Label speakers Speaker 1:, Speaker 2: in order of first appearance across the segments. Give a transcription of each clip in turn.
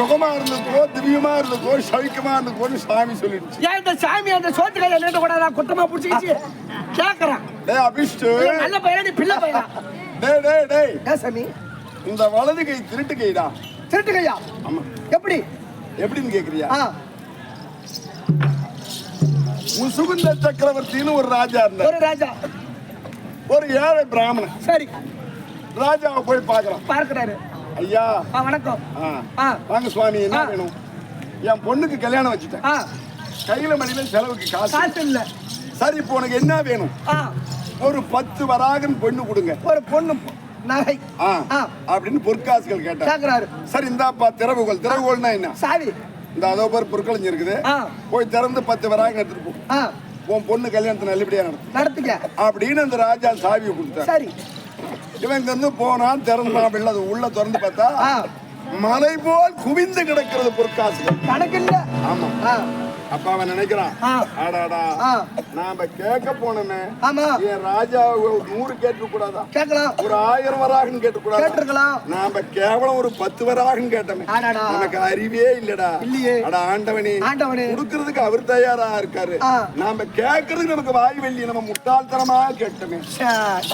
Speaker 1: சுகமா இருந்துக்கோ திவ்யமா இருந்துக்கோ சௌக்கியமா இருந்துக்கோன்னு சாமி சொல்லிடுச்சு
Speaker 2: ஏன் இந்த சாமி அந்த சோத்து கையில நீட்ட கூடாதா குத்தமா புடிச்சிச்சு கேக்குறான்
Speaker 1: டேய் அபிஷ்டு
Speaker 2: நல்ல பையன் நீ பிள்ளை பையன்
Speaker 1: டேய் டேய் டேய் ஏன் சாமி இந்த வலது கை திருட்டு கைடா திருட்டு கையா ஆமா எப்படி எப்படின்னு கேக்குறியா முசுகுந்த சக்கரவர்த்தின்னு ஒரு ராஜா இருந்தார் ஒரு ராஜா ஒரு ஏழை பிராமணன் சரி ராஜாவை போய் பாக்குறான் பார்க்கிறாரு ஐயா
Speaker 2: வணக்கம் வாங்க
Speaker 1: சுவாமி என்ன வேணும் என் பொண்ணுக்கு கல்யாணம் வச்சுட்டேன் கையில மணியில செலவுக்கு
Speaker 2: காசு இல்ல
Speaker 1: சரி இப்போ உனக்கு என்ன வேணும் ஒரு பத்து வராகன் பொண்ணு கொடுங்க
Speaker 2: ஒரு பொண்ணு நகை அப்படின்னு பொற்காசுகள் கேட்டாரு
Speaker 1: சரி இந்தாப்பா திறவுகோல் திறவுகோல்னா என்ன சாரி இந்த அதோ பேர் பொற்களஞ்சு இருக்குது போய் திறந்து பத்து வராகன் எடுத்துட்டு போ உன் பொண்ணு கல்யாணத்தை நல்லபடியா நடத்து நடத்துக்க அப்படின்னு அந்த ராஜா சாவியை கொடுத்தாரு சரி இவன் வந்து போனான் திறந்தான் அப்படின்னு அது உள்ள திறந்து பார்த்தா மலை போல் குவிந்து கிடக்கிறது பொற்காசுகள் கணக்கு இல்லை ஆமா அப்ப நினைக்கிறான் ஆடாடா நாம கேட்க போனோமே என் ராஜா நூறு கேட்டு கூடாதா கேட்கலாம் ஒரு ஆயிரம் வராகன்னு கேட்டு கூடாது கேட்டுருக்கலாம் நாம கேவலம் ஒரு பத்து வராகன்னு கேட்டோமே நமக்கு அறிவே இல்லடா இல்லையே அட ஆண்டவனே ஆண்டவனே கொடுக்கறதுக்கு அவர் தயாரா இருக்காரு நாம கேட்கறதுக்கு நமக்கு வாய் வெள்ளி நம்ம முட்டாள்தனமா கேட்டோமே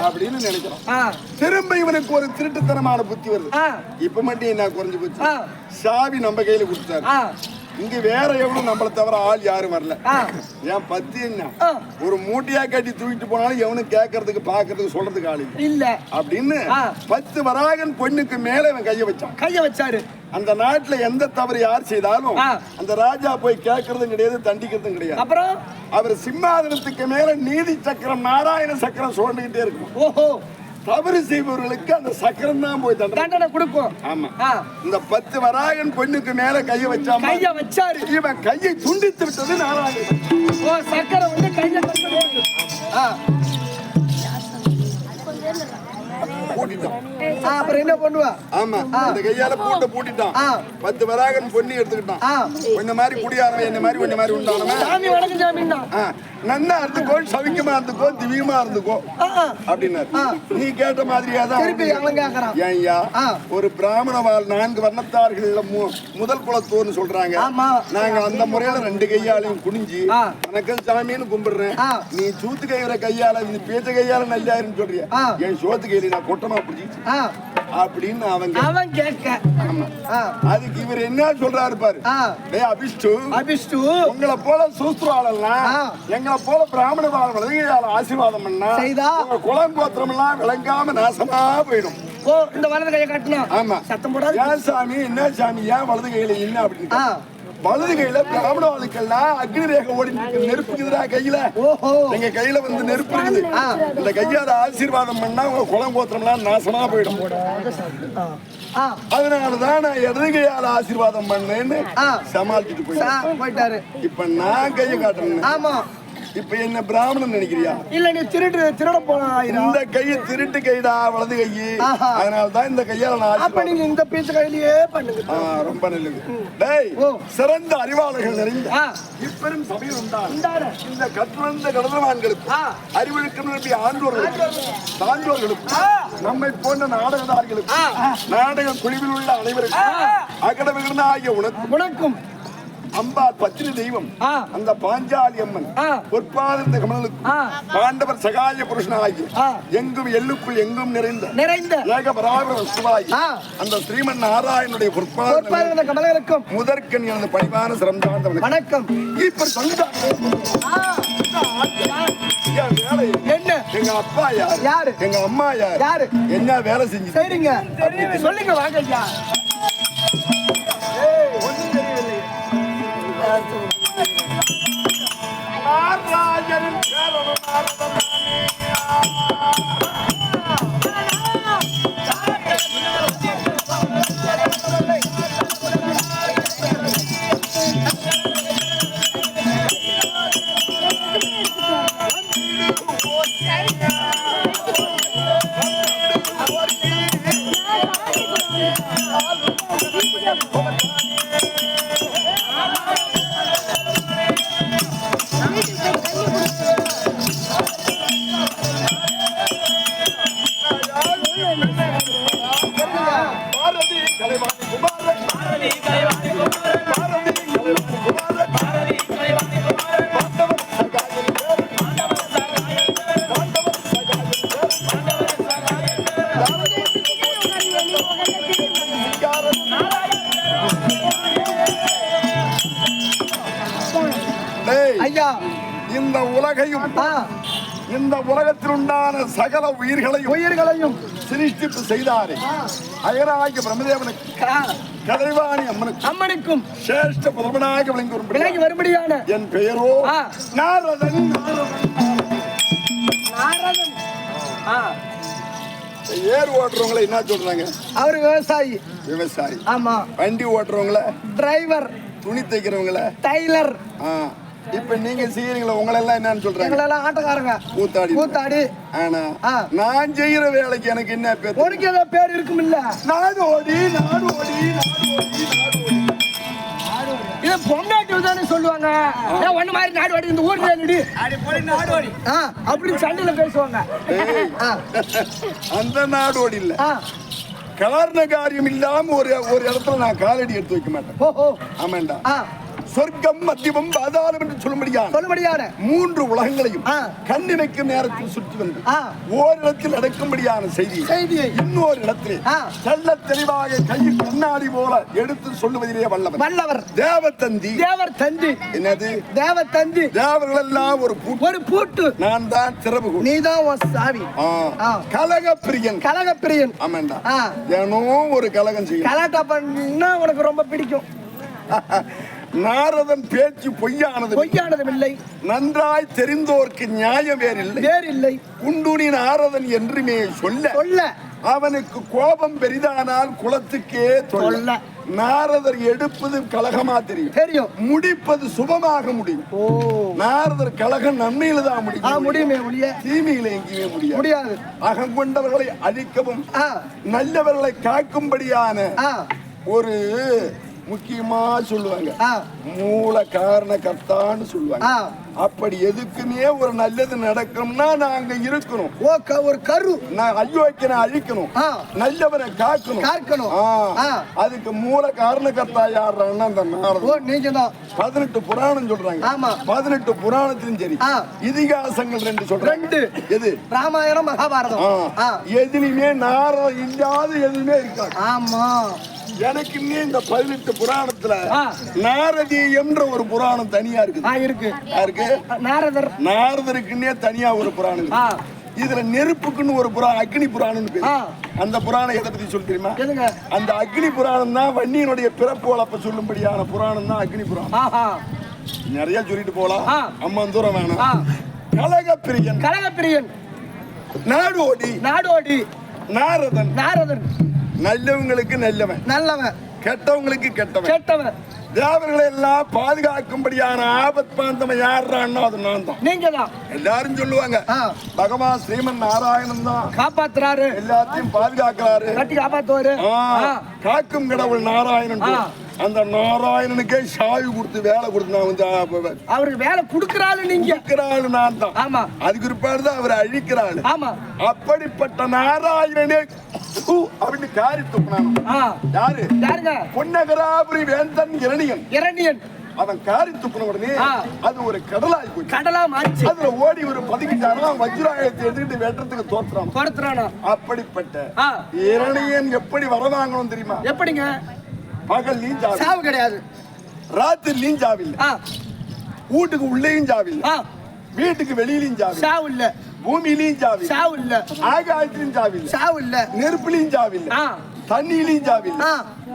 Speaker 1: அப்படின்னு நினைக்கிறோம் திரும்ப இவனுக்கு ஒரு திருட்டுத்தனமான புத்தி வருது இப்ப மட்டும் என்ன குறைஞ்சு போச்சு சாவி நம்ம கையில கொடுத்தாரு இங்க வேற எவ்வளவு நம்மள தவிர ஆள் யாரும் வரல ஏன் பத்தி என்ன ஒரு மூட்டையா கட்டி தூக்கிட்டு போனாலும் எவனும் கேக்குறதுக்கு பாக்குறதுக்கு சொல்றதுக்கு ஆள் இல்ல அப்படின்னு பத்து வராகன் பொண்ணுக்கு மேல இவன் கைய வச்சான் கைய வச்சாரு அந்த நாட்டுல எந்த தவறு யார் செய்தாலும் அந்த ராஜா போய் கேட்கறதும் கிடையாது தண்டிக்கிறதும் கிடையாது அப்புறம் அவர் சிம்மாதனத்துக்கு மேல நீதி சக்கரம் நாராயண சக்கரம் சோழ்ந்துகிட்டே இருக்கும் ஓஹோ தவறு செய்பவர்களுக்கு அந்த சக்கரம் தான் போய்
Speaker 2: தண்டனை கொடுக்கும் ஆமா இந்த
Speaker 1: பத்து வராகன் பொண்ணுக்கு மேல கைய வச்சா
Speaker 2: கைய வச்சாரு
Speaker 1: இவன் கையை துண்டித்து விட்டது நாலாவது
Speaker 2: ஓ சக்கரை வந்து கையை
Speaker 1: அந்த கையால பத்து இந்த மாதிரி மாதிரி சவிக்கமா இருந்துக்கோ இருந்துக்கோ கேட்ட மாதிரியா தான் ஒரு பிராமண வாழ் நான்கு வர்ணத்தார்கள் முதல் குலத்தோர்னு சொல்றாங்க நாங்க அந்த முறையில ரெண்டு கையாலையும் குனிஞ்சு வணக்கம் சாமின்னு கும்பிடுறேன் நீ சூத்து கையுற கையால நீ பேச்ச கையால நல்லா சொல்றிய என் சோத்து கையில நான் ஒட்டமா பிடிச்சிச்சு அப்படின்னு அவங்க அவன் கேட்க அதுக்கு இவர் என்ன சொல்றாரு பாரு டேய் அபிஷ்டு அபிஷ்டு உங்களை போல சூஸ்திர எங்களை போல பிராமண பாலம் ஆசீர்வாதம் பண்ணா உங்க குளம் கோத்திரம் எல்லாம் விளங்காம நாசமா போயிடும்
Speaker 2: ஓ இந்த வலது கையை கட்டணும் ஆமா சத்தம் போடாது
Speaker 1: ஏன் சாமி என்ன சாமி ஏன் வலது கையில என்ன
Speaker 2: அப்படின்னு
Speaker 1: வலது கையில பிராமண ஆளுக்கள்னா அக்னி ரேக ஓடி நெருப்புக்கு கையில கையில எங்க கையில வந்து நெருப்பு
Speaker 2: இருக்குது
Speaker 1: இந்த கையால ஆசீர்வாதம் பண்ணா உங்க குளம் கோத்திரம்லாம் நாசமா போயிடும் அதனாலதான் நான் இடது கையால ஆசீர்வாதம் பண்ணேன்னு சமாளிச்சுட்டு போயிட்டாரு இப்ப நான் கையை காட்டணும் ஆமா இப்ப என்ன பிராமணன் நினைக்கிறியா
Speaker 2: இல்ல நீ திருட்டு திருட போனா
Speaker 1: இந்த கைய திருட்டு கைடா வலது கை
Speaker 2: அதனால
Speaker 1: தான் இந்த கையால நான்
Speaker 2: அப்ப நீங்க இந்த பீச்ச கையிலேயே
Speaker 1: பண்ணுங்க ரொம்ப நல்லது டேய் சிறந்த அறிவாளர்கள் நிறைந்த இப்பெரும் சபை
Speaker 2: வந்தார்
Speaker 1: இந்த கற்றுணர்ந்த கடந்தவான்களுக்கு அறிவழுக்கம் நிரம்பிய ஆண்டோர்களுக்கு சான்றோர்களுக்கு நம்மை போன்ற நாடகதார்களுக்கு நாடக குழுவில் உள்ள
Speaker 2: அனைவருக்கும்
Speaker 1: அகடமிகிருந்த ஆகிய உனக்கு உனக்கும் அம்பா பத்திரி தெய்வம் அந்த பாஞ்சாலி அம்மன் பொற்பாதந்த கமலுக்கு பாண்டவர் சகாய புருஷனாகி எங்கும் எள்ளுக்குள் எங்கும் நிறைந்த நிறைந்த ஏக பராபர அந்த ஸ்ரீமன் நாராயணனுடைய
Speaker 2: பொற்பாதந்த கமலருக்கும்
Speaker 1: முதற்கன் எனது பணிவான சிரந்தாந்த வணக்கம் இப்ப என்ன எங்க அப்பா யார் எங்க அம்மா யார் என்ன வேலை செஞ்சு
Speaker 2: சரிங்க சொல்லுங்க வாங்க ஐயா
Speaker 1: நாராஜனின் காரணம் சகல உயிர்களையும் உயிர்களையும் சிருஷ்டிப்பு செய்தாரே அயராகிய பிரம்மதேவனுக்கு கலைவாணி அம்மனுக்கு அம்மனுக்கும் சிரேஷ்ட பிரபனாக விளங்கி வரும்
Speaker 2: விலகி வரும்படியான
Speaker 1: என் பெயரோ நாரதன் நாரதன் ஏர் ஓட்டுறவங்கள என்ன சொல்றாங்க
Speaker 2: அவர் விவசாயி விவசாயி ஆமா
Speaker 1: வண்டி ஓட்டுறவங்கள டிரைவர் துணி தைக்கிறவங்கள டைலர் ஆ இப்போ நீங்க செய்யறீங்களா உங்களை எல்லாம் என்னன்னு சொல்றாங்க
Speaker 2: எங்களை ஆட்டக்காரங்க கூத்தாடி கூத்தாடி
Speaker 1: ஆனா நான் செய்யற வேலைக்கு எனக்கு என்ன பேர்
Speaker 2: உனக்கு ஏதோ பேர் இருக்கும் இல்ல
Speaker 1: நாடு ஓடி நாடு ஓடி
Speaker 2: இது பொண்டாட்டி தானே சொல்லுவாங்க ஒண்ணு மாதிரி நாடு ஓடி இந்த ஊர்ல நடி நாடு ஓடி அப்படின்னு சண்டையில பேசுவாங்க
Speaker 1: அந்த நாடு ஓடி இல்ல காரண காரியம் இல்லாம ஒரு ஒரு இடத்துல நான் காலடி எடுத்து வைக்க
Speaker 2: மாட்டேன்
Speaker 1: ஆமாண்டா சொர்க்கம் மத்தியமும் பாதாளம் என்று சொல்லும்படியான சொல்லும்படியான மூன்று உலகங்களையும் கண்ணினைக்கும் நேரத்தில் சுற்றி வந்து ஓரிடத்தில் நடக்கும்படியான செய்தி செய்தியை இன்னொரு இடத்திலே செல்ல தெளிவாக கையில் கண்ணாடி போல எடுத்து சொல்லுவதிலே வல்லவர் வல்லவர் தேவத்தந்தி
Speaker 2: தேவர் தந்தி என்னது தேவத்தந்தி
Speaker 1: தேவர்கள் எல்லாம் ஒரு பூட்டு ஒரு பூட்டு நான் தான் திறவு
Speaker 2: நீ தான் சாவி
Speaker 1: கலகப்பிரியன்
Speaker 2: கலகப்பிரியன்
Speaker 1: ஆமாண்டா தினம் ஒரு கலகம் செய்யும்
Speaker 2: கலாட்டா பண்ணா உனக்கு ரொம்ப பிடிக்கும்
Speaker 1: நாரதன் பேச்சு பொய்யானது
Speaker 2: பொய்யானதும் இல்லை
Speaker 1: நன்றாய் தெரிந்தோர்க்கு நியாயம் வேறில்லை இல்லை குண்டுனி நாரதன் என்றுமே சொல்ல சொல்ல அவனுக்கு கோபம் பெரிதானால் குளத்துக்கே சொல்ல நாரதர் எடுப்பது கழகமா தெரியும் தெரியும் முடிப்பது சுபமாக முடியும் நாரதர் கழகம் நன்மையில தான்
Speaker 2: முடியும் முடியுமே முடிய
Speaker 1: தீமையில எங்கேயுமே முடியாது முடியாது அகம் கொண்டவர்களை அழிக்கவும் நல்லவர்களை காக்கும்படியான ஒரு முக்கியமா சொல்லுவாங்க மூல காரண கர்த்தான்னு சொல்லுவாங்க அப்படி எதுக்குமே ஒரு நல்லது நடக்கணும்னா நாங்க இருக்கணும்
Speaker 2: ஓ ஒரு கரு
Speaker 1: நான் அயோக்கியனை அழிக்கணும் நல்லவரை காக்கணும் காக்கணும் அதுக்கு மூல காரண கர்த்தா யாருன்னா அந்த நீங்க தான் பதினெட்டு புராணம் சொல்றாங்க ஆமா பதினெட்டு புராணத்திலும் சரி இதிகாசங்கள் ரெண்டு சொல்றேன் ரெண்டு எது
Speaker 2: ராமாயணம் மகாபாரதம்
Speaker 1: எதுலையுமே நாரம் இல்லாத எதுவுமே இருக்காது ஆமா எனக்குமே இந்த பதினெட்டு புராணத்துல நாரதி என்ற ஒரு புராணம் தனியா
Speaker 2: இருக்குது இருக்கு இருக்கு நாரதர்
Speaker 1: நாரதருக்குன்னே தனியா ஒரு புராணம் இதுல நெருப்புக்குன்னு ஒரு புராணம் அக்னி புராணம்னு அந்த புராணம் எதை பத்தி சொல்லி தெரியுமா அந்த அக்னி புராணம் தான் வன்னியினுடைய பிறப்பு வளர்ப்ப சொல்லும்படியான புராணம் தான் அக்னி
Speaker 2: புராணம்
Speaker 1: நிறைய சொல்லிட்டு போலாம் அம்மா தூரம் வேணாம் கலகப்பிரியன்
Speaker 2: கலகப்பிரியன் நாடோடி நாடோடி நாரதன் நாரதன்
Speaker 1: நல்லவங்களுக்கு நல்லவன் நல்லவன் கெட்டவங்களுக்கு கெட்டவன் கெட்டவன் தேவர்களை எல்லாம் பாதுகாக்கும்படியான ஆபத் பாந்தம் யாருன்னா அது நான் தான் நீங்க தான் எல்லாரும் சொல்லுவாங்க பகவான் ஸ்ரீமன் நாராயணன் தான்
Speaker 2: காப்பாத்துறாரு
Speaker 1: எல்லாத்தையும் பாதுகாக்கிறாரு
Speaker 2: கட்டி காப்பாத்துவாரு
Speaker 1: காக்கும் கடவுள் நாராயணன் அந்த நாராயணனுக்கே சாவி கொடுத்து வேலை கொடுத்து
Speaker 2: நான் அவருக்கு வேலை கொடுக்கறாரு நீங்க
Speaker 1: கொடுக்கறாரு நான் தான் ஆமா அதுக்கு பிற்பாடு தான் அவர் அழிக்கிறாள் ஆமா அப்படிப்பட்ட நாராயணனே அப்படின்னு காரி யாரு யாருங்க பொன்னகராபுரி வேந்தன் இரணியன் இரணியன் காரி துப்புன உடனே அது ஒரு ஓடி ஒரு எடுத்துக்கிட்டு வெட்டுறதுக்கு
Speaker 2: தோத்துறான்
Speaker 1: அப்படிப்பட்ட இரணியன் எப்படி தெரியுமா எப்படிங்க பகல் கிடையாது ராத்திரி வீட்டுக்கு உள்ளேயும் வீட்டுக்கு இல்லை பூமியிலையும் ஜாவி சாவு இல்ல ஆகாயத்திலும் ஜாவி இல்ல சாவு இல்ல நெருப்புலையும் ஜாவி இல்ல தண்ணியிலையும் ஜாவி இல்ல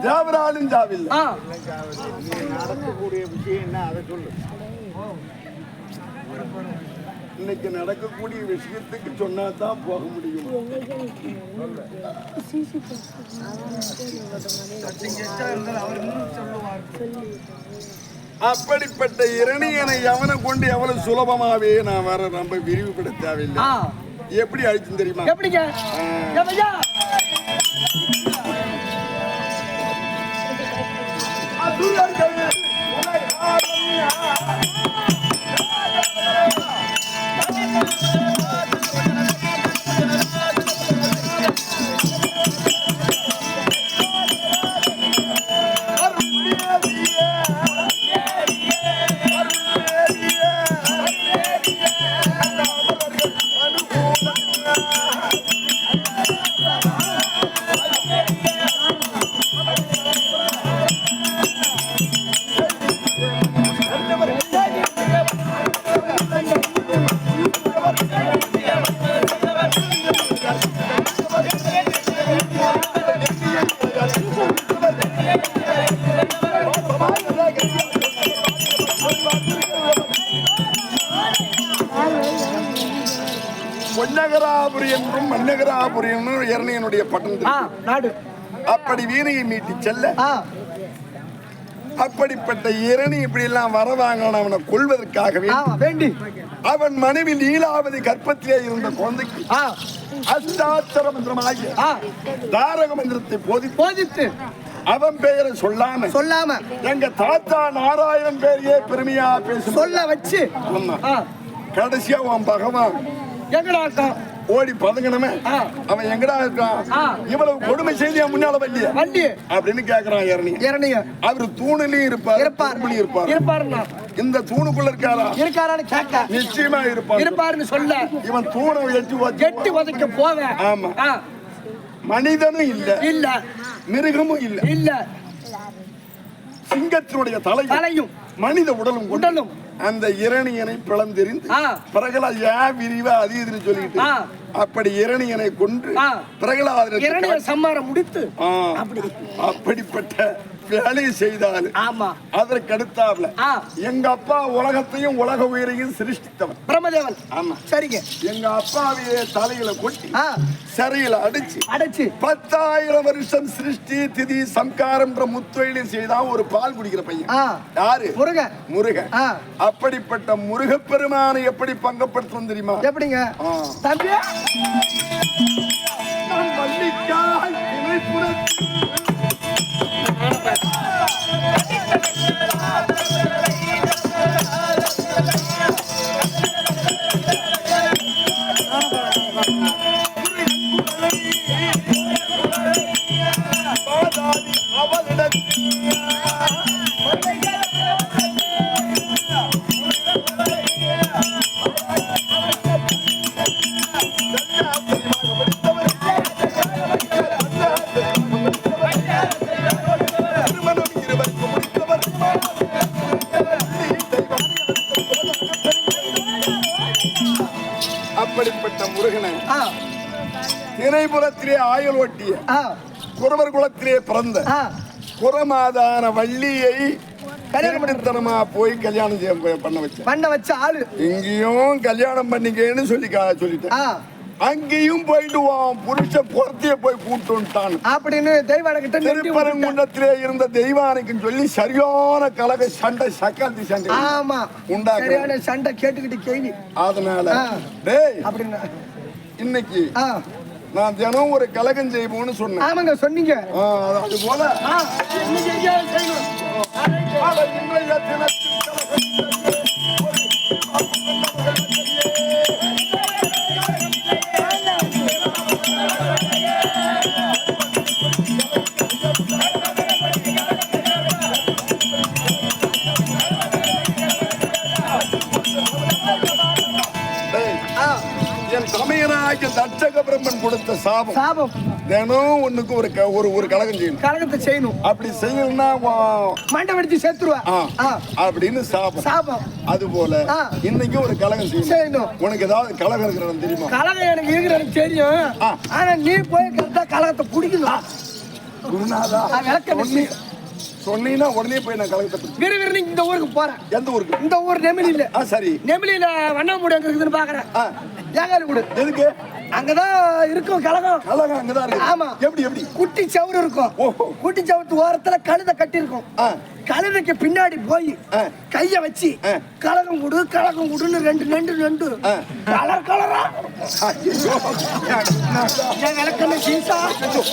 Speaker 1: திராவிடாலும் சாவு இல்ல நடக்கக்கூடிய விஷயம் என்ன அதை சொல்லு இன்னைக்கு நடக்கக்கூடிய விஷயத்துக்கு சொன்னா தான் போக முடியும் அவர் சொல்லுவார் அப்படிப்பட்ட இரணியனை எவனை கொண்டு எவ்வளவு சுலபமாவே நான் வர ரொம்ப விரிவுபட தேவையில்லை எப்படி அழிச்சு தெரியுமா எப்படிங்க மன்னகராபுரி என்றும் மன்னகராபுரி என்றும் இரணையனுடைய பட்டம் நாடு அப்படி வீணையை மீட்டி செல்ல அப்படிப்பட்ட இரணி இப்படி எல்லாம் வரவாங்கன்னு அவனை கொள்வதற்காகவே வேண்டி அவன் மனைவி லீலாவதி கற்பத்திலே இருந்த குழந்தைக்கு அஷ்டாச்சர மந்திரமாகிய தாரக மந்திரத்தை போதி போதித்து அவன் பெயரை சொல்லாம சொல்லாம எங்க தாத்தா நாராயணன் பேரையே பெருமையா பேசி
Speaker 2: சொல்ல வச்சு
Speaker 1: கடைசியா உன் பகவான் எங்கடா இருக்கான் ஓடி பதுங்கணுமே அவன் எங்கடா இருக்கான் இவ்வளவு கொடுமை செய்தியா முன்னால வள்ளி வள்ளி அப்படின்னு கேக்குறான் இறனி இறனிங்க அவரு தூணிலையும் இருப்பார் இருப்பார் பண்ணி இருப்பார் இருப்பாருன்னா இந்த தூணுக்குள்ள இருக்காரா
Speaker 2: இருக்காரான்னு கேட்க
Speaker 1: நிச்சயமா இருப்பார்
Speaker 2: இருப்பாருன்னு சொல்ல
Speaker 1: இவன் தூணை எட்டு
Speaker 2: எட்டு உதைக்க போவேன்
Speaker 1: ஆமா மனிதனும் இல்ல இல்ல மிருகமும் இல்ல இல்ல சிங்கத்தினுடைய தலை தலையும் மனித உடலும் உடலும் அந்த இரணியனை பிளந்தெறிந்து பிரகலாயா விரிவா அது இதுன்னு சொல்லிட்டு அப்படி இரணியனை கொன்று பிரகலாதனை
Speaker 2: சம்மாரம் முடித்து
Speaker 1: அப்படிப்பட்ட வேலையை செய்தாரு ஆமா அதற்கு அடுத்தாப்ல எங்க அப்பா உலகத்தையும் உலக உயிரையும் சிருஷ்டித்தவர் பிரம்மதேவன் ஆமா சரிங்க எங்க அப்பாவைய தலையில கொட்டி சிறையில அடிச்சு அடைச்சு பத்தாயிரம் வருஷம் சிருஷ்டி திதி சம்காரம்ன்ற முத்தொழிலை செய்தா ஒரு பால் குடிக்கிற பையன் யாரு முருக முருக அப்படிப்பட்ட முருக பெருமானை எப்படி பங்கப்படுத்தணும் தெரியுமா
Speaker 2: எப்படிங்க தம்பி மல்லிக்காய் புறத்து
Speaker 1: அப்படிப்பட்ட முருகனை திரைபுலத்திலே ஆயுள் ஒட்டிய குறவர் குலத்திலே பிறந்த குறமாதான வள்ளியை கல்யாணத்தனமா போய் கல்யாணம் பண்ண வச்சு
Speaker 2: பண்ண வச்ச ஆளு
Speaker 1: எங்கேயும் கல்யாணம் பண்ணிக்கன்னு சொல்லி சொல்லிட்டேன் அங்கேயும் போயிடுவான் புருஷ புறத்தையே போய் கூட்டு வந்துட்டான்
Speaker 2: அப்படின்னு தெய்வானுக்கிட்ட
Speaker 1: திருப்பரங்குன்றத்திலே இருந்த தெய்வானுக்குன்னு சொல்லி சரியான கலக சண்டை சக்காந்தி சண்டை ஆமா உண்டாக்குற
Speaker 2: சண்டை கேட்டுக்கிட்டு கேள்வி
Speaker 1: அதனால டேய் அப்படின்னு இன்னைக்கு நான் தினம் ஒரு கலகம் செய்வோம்னு சொன்னேன்
Speaker 2: ஆமாங்க சொன்னீங்க அது போல செய்யணும் சாபம் சாபம்
Speaker 1: தினம் ஒண்ணுக்கு ஒரு ஒரு ஒரு கலகம் செய்யணும்
Speaker 2: கலகத்தை செய்யணும்
Speaker 1: அப்படி செய்யணும்னா
Speaker 2: மண்டை வெடிச்சு செத்துருவா
Speaker 1: அப்படின்னு சாபம் சாபம் அது போல இன்னைக்கு ஒரு கலகம் செய்யணும் செய்யணும் உனக்கு ஏதாவது கழகம் இருக்கிறது தெரியுமா
Speaker 2: கலகம் எனக்கு இருக்கிறது தெரியும் ஆனா நீ போய் கரெக்டா கழகத்தை பிடிக்கணும்
Speaker 1: குருநாதா விளக்க சொன்னீங்கன்னா உடனே போய் நான் கலக்கத்தை
Speaker 2: வீர இந்த ஊருக்கு போறேன் எந்த ஊருக்கு இந்த ஊர் நெமிலியில சரி நெமிலியில வண்ணாமூடி எங்க இருக்குதுன்னு பாக்குறேன் ஏகாரி கூடு எதுக்கு அங்கதான் இருக்கும் கலகம் கலகம் அங்கதான் இருக்கு ஆமா எப்படி எப்படி குட்டி சவுடு இருக்கும் குட்டி சவுத்து ஓரத்துல கழுத கட்டி இருக்கும் கழுதைக்கு பின்னாடி போய் கைய வச்சு கலகம் கொடு கலகம் குடுன்னு ரெண்டு ரெண்டு ரெண்டு கலர் கலரா விளக்கண்ணு சீசா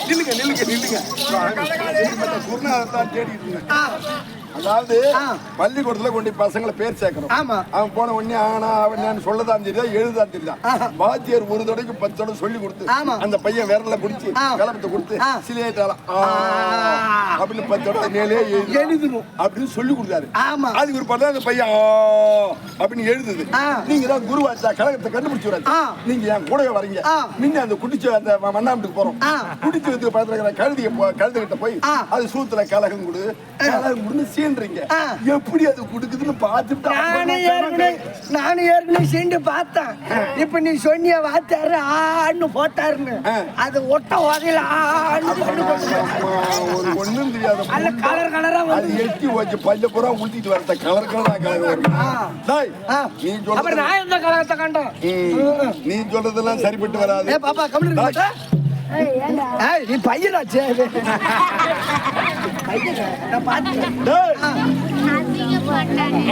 Speaker 1: நில்லுங்க நில்லுங்க நில்லுங்க அதாவது பள்ளிக்கூடத்துல கொண்டு பசங்களை பேர் சேர்க்கணும் ஆமா அவன் போன உடனே ஆனா அவன் சொல்லதான் தெரியுதா எழுதான் தெரியுதா வாத்தியார் ஒரு தடவைக்கு பத்து தடவை சொல்லி கொடுத்து அந்த பையன் விரல பிடிச்சி கலப்பத்தை கொடுத்து சிலையிட்டாலாம் அப்படின்னு பத்து தடவை மேலே எழுதணும் அப்படின்னு சொல்லி கொடுத்தாரு ஆமா அதுக்கு ஒரு பண்ண அந்த பையன் அப்படின்னு எழுதுது நீங்க தான் குருவாச்சா கழகத்தை கண்டுபிடிச்சு நீங்க என் கூட வரீங்க முன்ன அந்த குடிச்ச அந்த மண்ணாமட்டுக்கு போறோம் குடிச்சு வந்து பக்கத்துல கழுதிய கழுதுகிட்ட போய் அது சூத்துல கலகம் கொடு கலகம் கொடுத்து சீன்றீங்க எப்படி அது குடுக்குதுன்னு பார்த்துட்டு
Speaker 2: நானும் ஏற்கனவே நானும் ஏற்கனவே சீண்டு பார்த்தேன் இப்ப நீ சொன்னிய வாத்தாரு ஆன்னு போட்டாருன்னு அது ஒட்ட உதையில ஆன்னு
Speaker 1: ஒரு ஒண்ணும் தெரியாது
Speaker 2: அல்ல கலர் கலரா
Speaker 1: வந்து எட்டி வச்சு பல்ல பூரா ஊத்திட்டு வரத கலர் கலரா கலர் டேய்
Speaker 2: நீ சொல்ற நான் எந்த கலரத்தை கண்டேன்
Speaker 1: நீ சொல்றதெல்லாம் சரிப்பட்டு வராது பாப்பா கம்ப்ளீட்
Speaker 2: நீ பையனா சேரு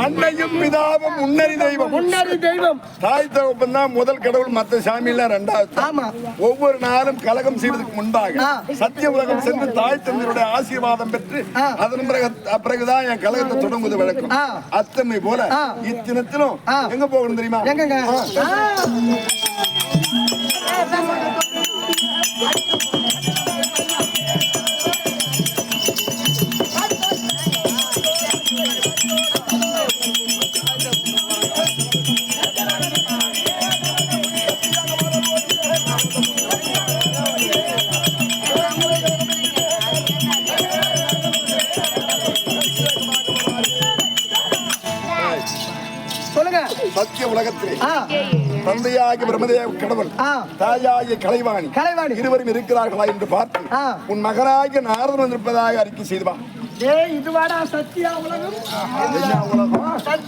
Speaker 1: அன்னையும் பிதாவும் முன்னறி தெய்வம்
Speaker 2: முன்னறி தெய்வம்
Speaker 1: தாய் தகப்பன் தான் முதல் கடவுள் மத்த சாமி எல்லாம் ரெண்டாவது ஒவ்வொரு நாளும் கலகம் செய்வதற்கு முன்பாக சத்திய உலகம் சென்று தாய் தந்தையுடைய ஆசீர்வாதம் பெற்று அதன் பிறகு பிறகுதான் என் கலகத்தை தொடங்குவது வழக்கம் அத்தனை போல இத்தினத்திலும் எங்க போகணும் தெரியுமா எங்க கடவுள் தாயாகிய கலைவாணி கலைவாணி இருவரும் இருக்கிறார்களா என்று பார்த்து உன் மகனாகிய நாரதன் வந்திருப்பதாக அறிக்கை செய்துவான்
Speaker 2: ஏ இதுவாடா சத்தியா உலகம்
Speaker 1: சத்தியா உலகம்